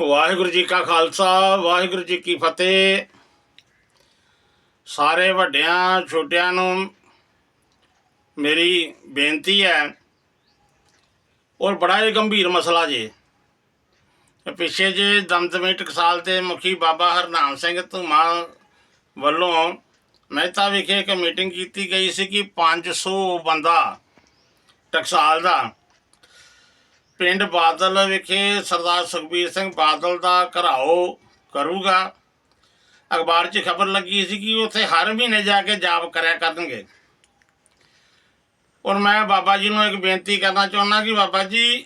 ਵਾਹਿਗੁਰੂ ਜੀ ਕਾ ਖਾਲਸਾ, ਵਾਹਿਗੁਰੂ ਜੀ ਕੀ ਫਤਿਹ। ਸਾਰੇ ਵੱਡਿਆਂ, ਛੋਟਿਆਂ ਨੂੰ ਮੇਰੀ ਬੇਨਤੀ ਹੈ, ਔਰ ਬੜਾ ਹੀ ਗੰਭੀਰ ਮਸਲਾ ਜੇ। ਪਿੱਛੇ ਜੇ ਦਮਦਮੀ ਟਕਸਾਲ ਦੇ ਮੁਖੀ ਬਾਬਾ ਹਰਨਾਮ ਸਿੰਘ ਧੂਮਾ ਵੱਲੋਂ ਮਹਿਤਾ ਵਿਖੇ ਇੱਕ ਮੀਟਿੰਗ ਕੀਤੀ ਗਈ ਸੀ ਕਿ 500 ਬੰਦਾ ਟਕਸਾਲ ਦਾ ਪਿੰਡ ਬਾਦਲ ਵਿਖੇ ਸਰਦਾਰ ਸੁਖਬੀਰ ਸਿੰਘ ਬਾਦਲ ਦਾ ਘਰਾਓ ਕਰੂਗਾ। ਅਖਬਾਰ 'ਚ ਖਬਰ ਲੱਗੀ ਸੀ ਕਿ ਉੱਥੇ ਹਰ ਮਹੀਨੇ ਜਾ ਕੇ ਜਾਪ ਕਰਿਆ ਕਰਨਗੇ। ਔਰ ਮੈਂ ਬਾਬਾ ਜੀ ਨੂੰ ਇੱਕ ਬੇਨਤੀ ਕਰਨਾ ਚਾਹੁੰਦਾ ਕਿ ਬਾਬਾ ਜੀ,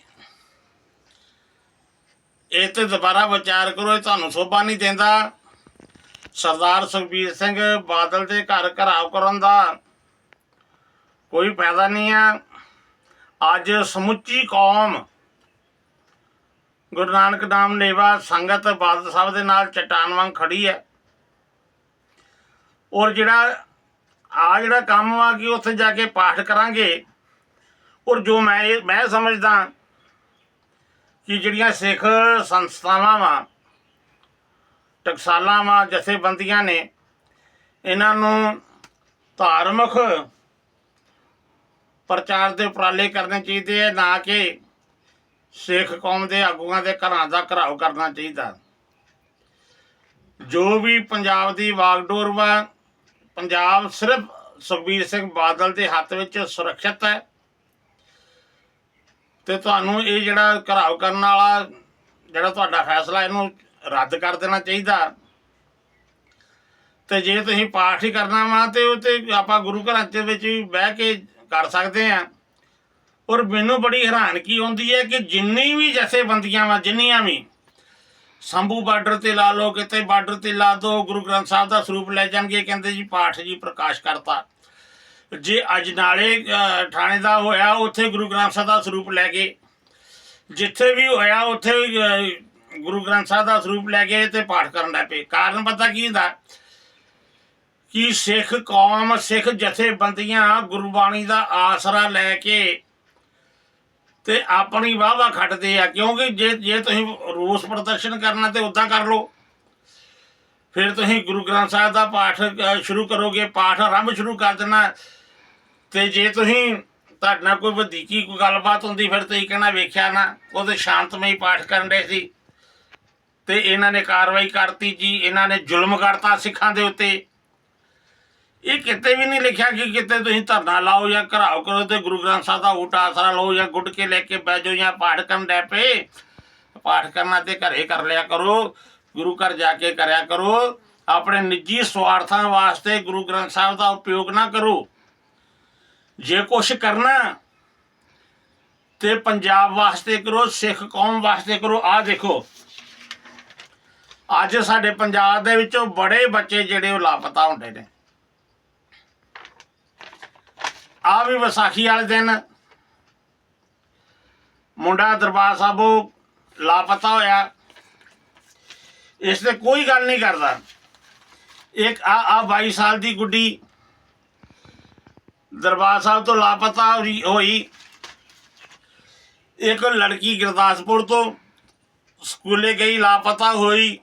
ਇਹ ਤੇ ਦੁਬਾਰਾ ਵਿਚਾਰ ਕਰੋ, ਇਹ ਤੁਹਾਨੂੰ ਸੋਭਾ ਨਹੀਂ ਦਿੰਦਾ। ਸਰਦਾਰ ਸੁਖਬੀਰ ਸਿੰਘ ਬਾਦਲ ਦੇ ਘਰ ਘਰਾਓ ਕਰਨ ਦਾ ਕੋਈ ਫਾਇਦਾ ਨਹੀਂ ਆ। ਅੱਜ ਸਮੁੱਚੀ ਕੌਮ ਗੁਰੂ ਨਾਨਕ ਨਾਮ ਲੇਵਾ ਸੰਗਤ ਬਾਦਲ ਸਾਹਿਬ ਦੇ ਨਾਲ ਚਟਾਨ ਵਾਂਗ ਖੜੀ ਹੈ। ਔਰ ਜਿਹੜਾ ਆ ਜਿਹੜਾ ਕੰਮ ਵਾ ਕਿ ਉੱਥੇ ਜਾ ਕੇ ਪਾਠ ਕਰਾਂਗੇ, ਔਰ ਜੋ ਮੈਂ ਇਹ- ਮੈਂ ਸਮਝਦਾ ਕਿ ਜਿਹੜੀਆਂ ਸਿੱਖ ਸੰਸਥਾਵਾਂ ਵਾ, ਟਕਸਾਲਾਂ ਵਾ, ਜਥੇਬੰਦੀਆਂ ਨੇ, ਇਹਨਾਂ ਨੂੰ ਧਾਰਮਿਕ ਪ੍ਰਚਾਰ ਦੇ ਉਪਰਾਲੇ ਕਰਨੇ ਚਾਹੀਦੇ ਹੈ ਨਾ ਕਿ ਸਿੱਖ ਕੌਮ ਦੇ ਆਗੂਆਂ ਦੇ ਘਰਾਂ ਦਾ ਘਰਾਓ ਕਰਨਾ ਚਾਹੀਦਾ। ਜੋ ਵੀ ਪੰਜਾਬ ਦੀ ਵਾਗਡੋਰ ਵਾ, ਪੰਜਾਬ ਸਿਰਫ ਸੁਖਬੀਰ ਸਿੰਘ ਬਾਦਲ ਦੇ ਹੱਥ ਵਿੱਚ ਸੁਰੱਖਿਅਤ ਹੈ। ਤੇ ਤੁਹਾਨੂੰ ਇਹ ਜਿਹੜਾ ਘਰਾਓ ਕਰਨ ਵਾਲਾ, ਜਿਹੜਾ ਤੁਹਾਡਾ ਫੈਸਲਾ, ਇਹਨੂੰ ਰੱਦ ਕਰ ਦੇਣਾ ਚਾਹੀਦਾ। ਤੇ ਜੇ ਤੁਸੀਂ ਪਾਠ ਹੀ ਕਰਨਾ ਵਾ, ਤੇ ਉਹ ਤੇ ਆਪਾਂ ਗੁਰੂ ਘਰਾਂ ਦੇ ਵਿੱਚ ਵੀ ਬਹਿ ਕੇ ਕਰ ਸਕਦੇ ਆ ਔਰ ਮੈਨੂੰ ਬੜੀ ਹੈਰਾਨਗੀ ਹੁੰਦੀ ਹੈ ਕਿ ਜਿੰਨੀ ਵੀ ਜਥੇਬੰਦੀਆਂ ਵਾ, ਜਿੰਨੀਆਂ ਵੀ, ਸੰਭੂ ਬਾਰਡਰ ਤੇ ਲਾ ਲਓ, ਕਿਤੇ ਬਾਰਡਰ ਤੇ ਲਾ ਦੋ, ਗੁਰੂ ਗ੍ਰੰਥ ਸਾਹਿਬ ਦਾ ਸਰੂਪ ਲੈ ਜਾਣਗੇ, ਕਹਿੰਦੇ ਜੀ ਪਾਠ ਜੀ ਪ੍ਰਕਾਸ਼ ਕਰਤਾ। ਜੇ ਅੱਜ ਨਾਲੇ ਥਾਣੇ ਦਾ ਹੋਇਆ, ਉੱਥੇ ਗੁਰੂ ਗ੍ਰੰਥ ਸਾਹਿਬ ਦਾ ਸਰੂਪ ਲੈ ਕੇ ਜਿੱਥੇ ਵੀ ਹੋਇਆ, ਉੱਥੇ ਗੁਰੂ ਗ੍ਰੰਥ ਸਾਹਿਬ ਦਾ ਸਰੂਪ ਲੈ ਕੇ ਤੇ ਪਾਠ ਕਰਨ ਲੱਗ ਪਏ। ਕਾਰਨ ਪਤਾ ਕੀ ਹੁੰਦਾ? ਕਿ ਸਿੱਖ ਕੌਮ, ਸਿੱਖ ਜਥੇਬੰਦੀਆਂ ਗੁਰਬਾਣੀ ਦਾ ਆਸਰਾ ਲੈ ਕੇ ਤੇ ਆਪਣੀ ਵਾਹਵਾ ਖੱਟਦੇ ਆ, ਕਿਉਂਕਿ ਜੇ ਜੇ ਤੁਸੀਂ ਰੋਸ ਪ੍ਰਦਰਸ਼ਨ ਕਰਨਾ ਤੇ ਉਦਾਂ ਕਰ ਲਓ। ਫਿਰ ਤੁਸੀਂ ਗੁਰੂ ਗ੍ਰੰਥ ਸਾਹਿਬ ਦਾ ਪਾਠ ਸ਼ੁਰੂ ਕਰੋਗੇ, ਪਾਠ ਆਰੰਭ ਸ਼ੁਰੂ ਕਰ ਦੇਣਾ। ਤੇ ਜੇ ਤੁਸੀਂ ਤੁਹਾਡੇ ਨਾਲ ਕੋਈ ਵਧੀਕੀ ਕੋਈ ਗੱਲਬਾਤ ਹੁੰਦੀ, ਫਿਰ ਤੁਸੀਂ ਕਹਿਣਾ, ਵੇਖਿਆ ਨਾ, ਉਹਦੇ ਸ਼ਾਂਤਮਈ ਪਾਠ ਕਰਨ ਦੇ ਸੀ। ਤੇ ਇਹਨਾਂ ਨੇ ਕਾਰਵਾਈ ਕਰਤੀ ਜੀ, ਇਹਨਾਂ ਨੇ ਜ਼ੁਲਮ ਕਰਤਾ ਸਿੱਖਾਂ ਦੇ ਉੱਤੇ। ਇਹ ਕਿਤੇ ਵੀ ਨਹੀਂ ਲਿਖਿਆ ਕਿ ਕਿਤੇ ਤੁਸੀਂ ਧਰਨਾ ਲਾਓ ਜਾਂ ਘਰਾਓ ਕਰੋ ਤੇ ਗੁਰੂ ਗ੍ਰੰਥ ਸਾਹਿਬ ਦਾ ਊਟ ਆਸਰਾ ਲਓ ਜਾਂ ਗੁੱਟ ਕੇ ਲੈ ਕੇ ਬਹਿ ਜਾਓ ਜਾਂ ਪਾਠ ਕਰਨ ਡੈ ਪਏ। ਪਾਠ ਕਰਨਾ ਤੇ ਘਰੇ ਕਰ ਲਿਆ ਕਰੋ, ਗੁਰੂ ਘਰ ਜਾ ਕੇ ਕਰਿਆ ਕਰੋ। ਆਪਣੇ ਨਿੱਜੀ ਸਵਾਰਥਾਂ ਵਾਸਤੇ ਗੁਰੂ ਗ੍ਰੰਥ ਸਾਹਿਬ ਦਾ ਉਪਯੋਗ ਨਾ ਕਰੋ। ਜੇ ਕੁਛ ਕਰਨਾ ਤੇ ਪੰਜਾਬ ਵਾਸਤੇ ਕਰੋ, ਸਿੱਖ ਕੌਮ ਵਾਸਤੇ ਕਰੋ। ਆਹ ਦੇਖੋ, ਅੱਜ ਸਾਡੇ ਪੰਜਾਬ ਦੇ ਵਿੱਚੋਂ ਬੜੇ ਬੱਚੇ ਜਿਹੜੇ ਉਹ ਲਾਪਤਾ ਹੁੰਦੇ ਨੇ। ਆ ਵੀ ਵਿਸਾਖੀ ਵਾਲੇ ਦਿਨ। ਮੁੰਡਾ ਦਰਬਾਰ ਸਾਹਿਬੋਂ ਲਾਪਤਾ ਹੋਇਆ। ਇਸ ਤੇ ਕੋਈ ਗੱਲ ਨਹੀਂ ਕਰਦਾ। ਇੱਕ ਆ ਆ 22 ਸਾਲ ਦੀ ਗੁੱਡੀ ਦਰਬਾਰ ਸਾਹਿਬ ਤੋਂ ਲਾਪਤਾ ਹੋਈ- ਇੱਕ ਲੜਕੀ ਗੁਰਦਾਸਪੁਰ ਤੋਂ ਸਕੂਲੇ ਗਈ ਲਾਪਤਾ ਹੋਈ।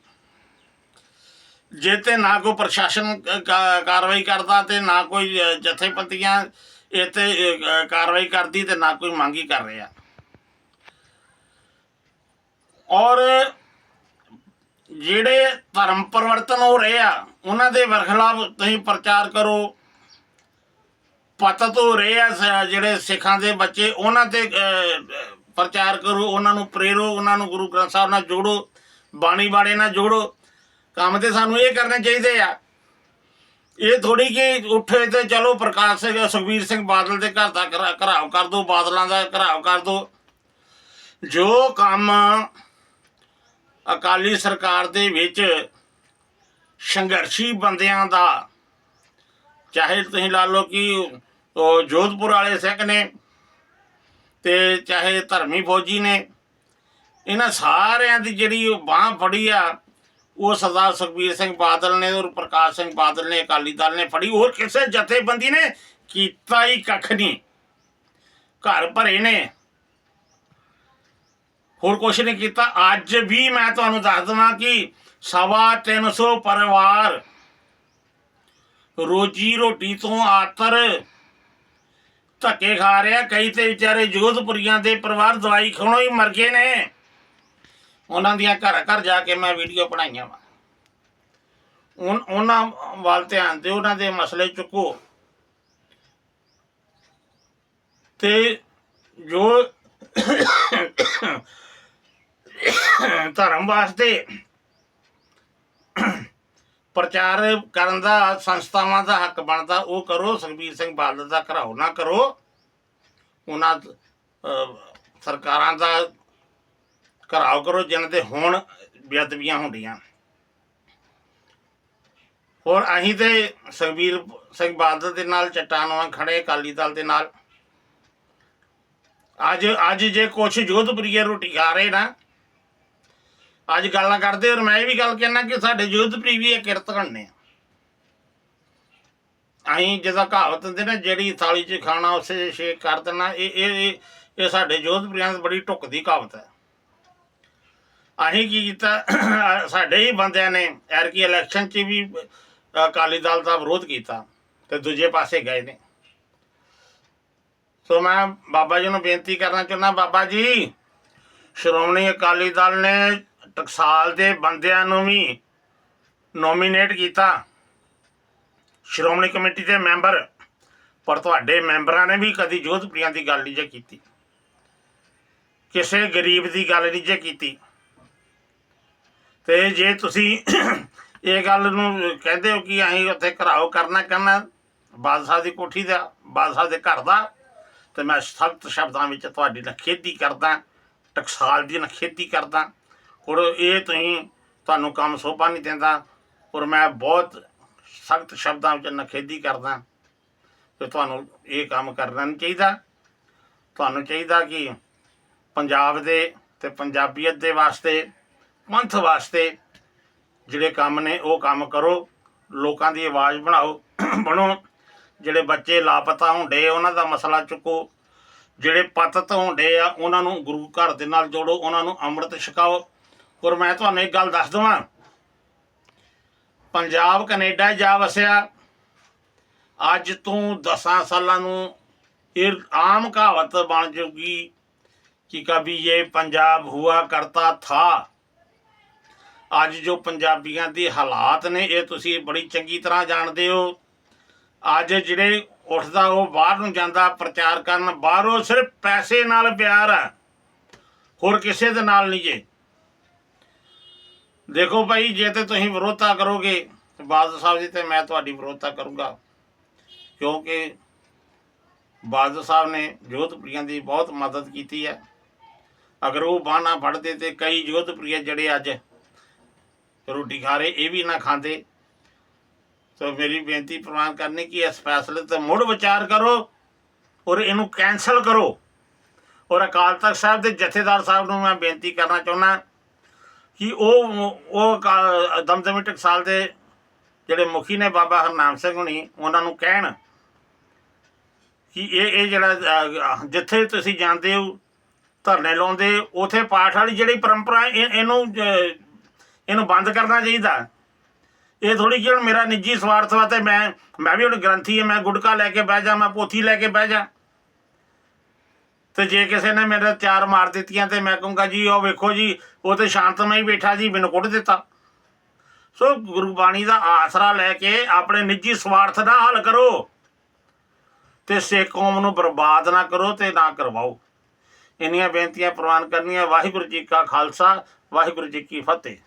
ਜੇ ਤੇ ਨਾ ਕੋਈ ਪ੍ਰਸ਼ਾਸਨ ਕਾਰਵਾਈ ਕਰਦਾ ਤੇ ਨਾ ਕੋਈ ਅ, ਜਥੇਬੰਦੀਆਂ ਇਹ ਕਾਰਵਾਈ ਕਰਦੀ ਤੇ ਨਾ ਕੋਈ ਮੰਗ ਹੀ ਕਰ ਰਿਹਾ। ਔਰ ਜਿਹੜੇ ਧਰਮ ਪਰਿਵਰਤਨ ਹੋ ਰਹੇ ਆ, ਉਹਨਾਂ ਦੇ ਵਰਖਲਾਫ ਤੁਸੀਂ ਪ੍ਰਚਾਰ ਕਰੋ। ਪਤਤ ਹੋ ਰਹੇ ਆ ਜਿਹੜੇ ਸਿੱਖਾਂ ਦੇ ਬੱਚੇ, ਉਹਨਾਂ ਤੇ ਪ੍ਰਚਾਰ ਕਰੋ, ਉਹਨਾਂ ਨੂੰ ਪ੍ਰੇਰੋ, ਉਹਨਾਂ ਨੂੰ ਗੁਰੂ ਗ੍ਰੰਥ ਸਾਹਿਬ ਨਾਲ ਜੋੜੋ, ਬਾਣੀ ਬਾੜੇ ਨਾਲ ਜੋੜੋ। ਕੰਮ ਤੇ ਸਾਨੂੰ ਇਹ ਕਰਨੇ ਚਾਹੀਦੇ ਆ। ਇਹ ਥੋੜੀ ਕਿ ਉੱਠੇ ਤੇ ਚਲੋ ਪ੍ਰਕਾਸ਼ ਸਿੰਘ, ਸੁਖਬੀਰ ਸਿੰਘ ਬਾਦਲ ਦੇ ਘਰ ਦਾ ਘਰਾ- ਘਰਾਓ ਕਰ ਦੋ, ਬਾਦਲਾਂ ਦਾ ਘਰਾਓ ਕਰ ਦੋ। ਜੋ ਕੰਮ ਅਕਾਲੀ ਸਰਕਾਰ ਦੇ ਵਿੱਚ ਸੰਘਰਸ਼ੀ ਬੰਦਿਆਂ ਦਾ, ਚਾਹੇ ਤੁਸੀਂ ਲਾ ਲਓ ਕਿ ਉਹ ਜੋਧਪੁਰ ਵਾਲੇ ਸਿੰਘ ਨੇ ਤੇ ਚਾਹੇ ਧਰਮੀ ਫੌਜੀ ਨੇ, ਇਹਨਾਂ ਸਾਰਿਆਂ ਦੀ ਜਿਹੜੀ ਉਹ ਬਾਹ ਫੜੀ ਆ ਉਹ ਸਰਦਾਰ ਸੁਖਬੀਰ ਸਿੰਘ ਬਾਦਲ ਨੇ ਔਰ ਪ੍ਰਕਾਸ਼ ਸਿੰਘ ਬਾਦਲ ਨੇ, ਅਕਾਲੀ ਦਲ ਨੇ ਫੜੀ। ਹੋਰ ਕਿਸੇ ਜਥੇਬੰਦੀ ਨੇ ਕੀਤਾ ਹੀ ਕੱਖ ਨਹੀਂ ਘਰ ਭਰੇ ਨੇ। ਹੋਰ ਕੁਛ ਨਹੀਂ ਕੀਤਾ। ਅੱਜ ਵੀ ਮੈਂ ਤੁਹਾਨੂੰ ਦੱਸ ਦਵਾਂ ਕਿ ਸਵਾ 300 ਪਰਿਵਾਰ ਰੋਜੀ ਰੋਟੀ ਤੋਂ ਆਤਰ ਧੱਕੇ ਖਾ ਰਿਹਾ। ਕਈ ਤੇ ਵਿਚਾਰੇ ਜੋਧਪੁਰੀਆਂ ਦੇ ਪਰਿਵਾਰ ਦਵਾਈ ਖਾਣੋਂ ਹੀ ਮਰ ਗਏ ਨੇ। ਉਹਨਾਂ ਦੀਆਂ ਘਰ ਘਰ ਜਾ ਕੇ ਮੈਂ ਵੀਡੀਓ ਬਣਾਈਆਂ ਵਾ। ਉਨ- ਉਹਨਾਂ ਵੱਲ ਧਿਆਨ ਦਿਓ, ਉਹਨਾਂ ਦੇ ਮਸਲੇ ਚੁੱਕੋ। ਤੇ ਜੋ ਧਰਮ ਵਾਸਤੇ ਪ੍ਰਚਾਰ ਕਰਨ ਦਾ, ਸੰਸਥਾਵਾਂ ਦਾ ਹੱਕ ਬਣਦਾ, ਉਹ ਕਰੋ, ਸੁਖਬੀਰ ਸਿੰਘ ਬਾਦਲ ਦਾ ਘਰਾਓ ਨਾ ਕਰੋ। ਉਹਨਾਂ ਸਰਕਾਰਾਂ ਦਾ ਘਰਾਓ ਕਰੋ, ਜਿਨ੍ਹਾਂ ਦੇ ਹੁਣ ਬੇਅਦਬੀਆਂ ਹੁੰਦੀਆਂ। ਹੋਰ ਅਸੀਂ ਤੇ ਸੁਖਬੀਰ ਸਿੰਘ ਬਾਦਲ ਦੇ ਨਾਲ ਚਟਾਨਵਾਂ ਖੜੇ, ਅਕਾਲੀ ਦਲ ਦੇ ਨਾਲ। ਅੱਜ ਅੱਜ ਜੇ ਕੁਛ ਜੋਧਪੁਰੀਏ ਰੋਟੀ ਖਾ ਰਹੇ ਨਾ, ਅੱਜ ਗੱਲਾਂ ਕਰਦੇ, ਔਰ ਮੈਂ ਇਹ ਵੀ ਗੱਲ ਕਹਿਣਾ ਕਿ ਸਾਡੇ ਜੋਧਪੁਰੀ ਵੀ ਇਹ ਕਿਰਤ ਕਰਨੇ ਆ। ਅਸੀਂ ਜਿਹਦਾ ਕਹਾਵਤ ਹੁੰਦੀ ਨਾ, ਜਿਹੜੀ ਥਾਲੀ 'ਚ ਖਾਣਾ, ਉਸੇ ਸ਼ੇਕ ਕਰ ਦੇਣਾ, ਇਹ ਇਹ, ਇਹ- ਸਾਡੇ ਜੋਧਪੁਰੀਆਂ ਦੀ ਬੜੀ ਢੁੱਕਦੀ ਕਹਾਵਤ ਹੈ। ਅਸੀਂ ਕੀ ਕੀਤਾ? ਸਾਡੇ ਹੀ ਬੰਦਿਆਂ ਨੇ ਐਰਕੀ ਇਲੈਕਸ਼ਨ 'ਚ ਵੀ ਅਕਾਲੀ ਦਲ ਦਾ ਵਿਰੋਧ ਕੀਤਾ ਤੇ ਦੂਜੇ ਪਾਸੇ ਗਏ ਨੇ। ਸੋ ਮੈਂ ਬਾਬਾ ਜੀ ਨੂੰ ਬੇਨਤੀ ਕਰਨਾ ਚਾਹੁੰਦਾ, ਬਾਬਾ ਜੀ, ਸ਼੍ਰੋਮਣੀ ਅਕਾਲੀ ਦਲ ਨੇ ਟਕਸਾਲ ਦੇ ਬੰਦਿਆਂ ਨੂੰ ਵੀ ਨੋਮੀਨੇਟ ਕੀਤਾ। ਸ਼੍ਰੋਮਣੀ ਕਮੇਟੀ ਦੇ ਮੈਂਬਰ, ਪਰ ਤੁਹਾਡੇ ਮੈਂਬਰਾਂ ਨੇ ਵੀ ਕਦੀ ਜੋਧਪੁਰੀਆਂ ਦੀ ਗੱਲ ਨਹੀਂ ਜੇ ਕੀਤੀ। ਕਿਸੇ ਗਰੀਬ ਦੀ ਗੱਲ ਨਹੀਂ ਜੇ ਕੀਤੀ। ਤੇ ਜੇ ਤੁਸੀਂ ਇਹ ਗੱਲ ਨੂੰ ਕਹਿੰਦੇ ਹੋ ਕਿ ਅਸੀਂ ਉੱਥੇ ਘਰਾਓ ਕਰਨਾ ਕਰਨਾ, ਬਾਦਸ਼ਾਹ ਦੀ ਕੋਠੀ ਦਾ, ਬਾਦਸ਼ਾਹ ਦੇ ਘਰ ਦਾ, ਤੇ ਮੈਂ ਸਖਤ ਸ਼ਬਦਾਂ ਵਿੱਚ ਤੁਹਾਡੀ ਨਖੇਦੀ ਕਰਦਾ, ਟਕਸਾਲ ਦੀ ਨਖੇਦੀ ਕਰਦਾ। ਔਰ ਇਹ ਤੁਸੀਂ ਤੁਹਾਨੂੰ ਕੰਮ ਸੋਭਾ ਨਹੀਂ ਦਿੰਦਾ, ਔਰ ਮੈਂ ਬਹੁਤ ਸਖਤ ਸ਼ਬਦਾਂ ਵਿੱਚ ਨਖੇਦੀ ਕਰਦਾ ਕਿ ਤੁਹਾਨੂੰ ਇਹ ਕੰਮ ਕਰਨਾ ਨਹੀਂ ਚਾਹੀਦਾ। ਤੁਹਾਨੂੰ ਚਾਹੀਦਾ ਕਿ ਪੰਜਾਬ ਦੇ ਤੇ ਪੰਜਾਬੀਅਤ ਦੇ ਵਾਸਤੇ ਪੰਥ ਵਾਸਤੇ ਜਿਹੜੇ ਕੰਮ ਨੇ, ਉਹ ਕੰਮ ਕਰੋ, ਲੋਕਾਂ ਦੀ ਆਵਾਜ਼ ਬਣਾਓ, ਬਣੋ। ਜਿਹੜੇ ਬੱਚੇ ਲਾਪਤਾ ਹੁੰਦੇ ਉਹਨਾਂ ਦਾ ਮਸਲਾ ਚੁੱਕੋ। ਜਿਹੜੇ ਪਤਤ ਹੁੰਦੇ ਆ, ਉਹਨਾਂ ਨੂੰ ਗੁਰੂ ਘਰ ਦੇ ਨਾਲ ਜੋੜੋ, ਉਹਨਾਂ ਨੂੰ ਅੰਮ੍ਰਿਤ ਛਕਾਓ। ਔਰ ਮੈਂ ਤੁਹਾਨੂੰ ਇੱਕ ਗੱਲ ਦੱਸ ਦਵਾਂ। ਪੰਜਾਬ ਕੈਨੇਡਾ ਜਾ ਵਸਿਆ। ਅੱਜ ਤੋਂ 10 ਸਾਲਾਂ ਨੂੰ ਇਹ ਆਮ ਕਹਾਵਤ ਬਣ ਜੂਗੀ ਕਿ ਕभी ਇਹ ਪੰਜਾਬ ਹੁਆ ਕਰਤਾ ਥਾ। ਅੱਜ ਜੋ ਪੰਜਾਬੀਆਂ ਦੀ ਹਾਲਾਤ ਨੇ, ਇਹ ਤੁਸੀਂ ਬੜੀ ਚੰਗੀ ਤਰ੍ਹਾਂ ਜਾਣਦੇ ਹੋ। ਅੱਜ ਜਿਹੜੇ ਉੱਠਦਾ, ਉਹ ਬਾਹਰ ਨੂੰ ਜਾਂਦਾ, ਪ੍ਰਚਾਰ ਕਰਨ, ਬਾਹਰੋਂ ਸਿਰਫ ਪੈਸੇ ਨਾਲ ਪਿਆਰ ਹੈ। ਹੋਰ ਕਿਸੇ ਦੇ ਨਾਲ ਨਹੀਂ ਜੇ। ਦੇਖੋ ਭਾਈ, ਜੇ ਤੇ ਤੁਸੀਂ ਵਿਰੋਧਤਾ ਕਰੋਗੇ ਤੇ ਬਾਦਲ ਸਾਹਿਬ ਜੀ ਤੇ ਮੈਂ ਤੁਹਾਡੀ ਵਿਰੋਧਤਾ ਕਰੂੰਗਾ। ਕਿਉਂਕਿ ਬਾਦਲ ਸਾਹਿਬ ਨੇ ਜੋਧਪੁਰੀਆਂ ਦੀ ਬਹੁਤ ਮਦਦ ਕੀਤੀ ਹੈ। ਅਗਰ ਉਹ ਬਾਂਹ ਫੜਦੇ ਤੇ ਕਈ ਜੋਧਪੁਰੀਏ ਜਿਹੜੇ ਅੱਜ ਰੋਟੀ ਖਾ ਰਹੇ, ਇਹ ਵੀ ਨਾ ਖਾਂਦੇ। ਸੋ ਮੇਰੀ ਬੇਨਤੀ ਪ੍ਰਵਾਨ ਕਰਨੀ ਕਿ ਇਸ ਫੈਸਲੇ ਤੇ ਮੁੜ ਵਿਚਾਰ ਕਰੋ ਔਰ ਇਹਨੂੰ ਕੈਨਸਲ ਕਰੋ। ਔਰ ਅਕਾਲ ਤਖਤ ਸਾਹਿਬ ਦੇ ਜਥੇਦਾਰ ਸਾਹਿਬ ਨੂੰ ਮੈਂ ਬੇਨਤੀ ਕਰਨਾ ਚਾਹੁੰਦਾ ਕਿ ਉਹ ਉਹ ਅਕਾ- ਦਮਦਮੀ ਟਕਸਾਲ ਦੇ ਜਿਹੜੇ ਮੁਖੀ ਨੇ ਬਾਬਾ ਹਰਨਾਮ ਸਿੰਘ ਹੁਣੀ, ਉਹਨਾਂ ਨੂੰ ਕਹਿਣ ਕਿ ਇਹ ਇਹ ਜਿਹੜਾ ਜਿੱਥੇ ਤੁਸੀਂ ਜਾਂਦੇ ਹੋ, ਧਰਨੇ ਲਾਉਂਦੇ, ਉਥੇ ਪਾਠ ਵਾਲੀ ਜਿਹੜੀ ਪਰੰਪਰਾ ਇਹ- ਇਹਨੂੰ ਇਹਨੂੰ ਬੰਦ ਕਰਨਾ ਚਾਹੀਦਾ। ਇਹ ਥੋੜੀ ਕਿ ਹੁਣ ਮੇਰਾ ਨਿੱਜੀ ਸਵਾਰਥ ਵਾ ਤੇ ਮੈਂ ਮੈਂ ਵੀ ਹੁਣ ਗ੍ਰੰਥੀ ਹਾਂ ਮੈਂ ਗੁਟਕਾ ਲੈ ਕੇ ਬਹਿ ਜਾ, ਮੈਂ ਪੋਥੀ ਲੈ ਕੇ ਬਹਿ ਜਾ। ਤੇ ਜੇ ਕਿਸੇ ਨੇ ਮੇਰੇ ਚਾਰ ਮਾਰ ਦਿੱਤੀਆਂ ਤੇ ਮੈਂ ਕਹੂੰਗਾ ਜੀ, ਉਹ ਵੇਖੋ ਜੀ, ਉਹ ਤੇ ਸ਼ਾਂਤਮਈ ਬੈਠਾ ਜੀ, ਮੈਨੂੰ ਕੁੱਟ ਦਿੱਤਾ। ਸੋ ਗੁਰਬਾਣੀ ਦਾ ਆਸਰਾ ਲੈ ਕੇ ਆਪਣੇ ਨਿੱਜੀ ਸਵਾਰਥ ਦਾ ਹੱਲ ਕਰੋ। ਤੇ ਸਿੱਖ ਕੌਮ ਨੂੰ ਬਰਬਾਦ ਨਾ ਕਰੋ ਤੇ ਨਾ ਕਰਵਾਓ। ਇੰਨੀਆਂ ਬੇਨਤੀਆਂ ਪ੍ਰਵਾਨ ਕਰਨੀਆਂ। ਵਾਹਿਗੁਰੂ ਜੀ ਕਾ ਖਾਲਸਾ, ਵਾਹਿਗੁਰੂ ਜੀ ਕੀ ਫਤਿਹ।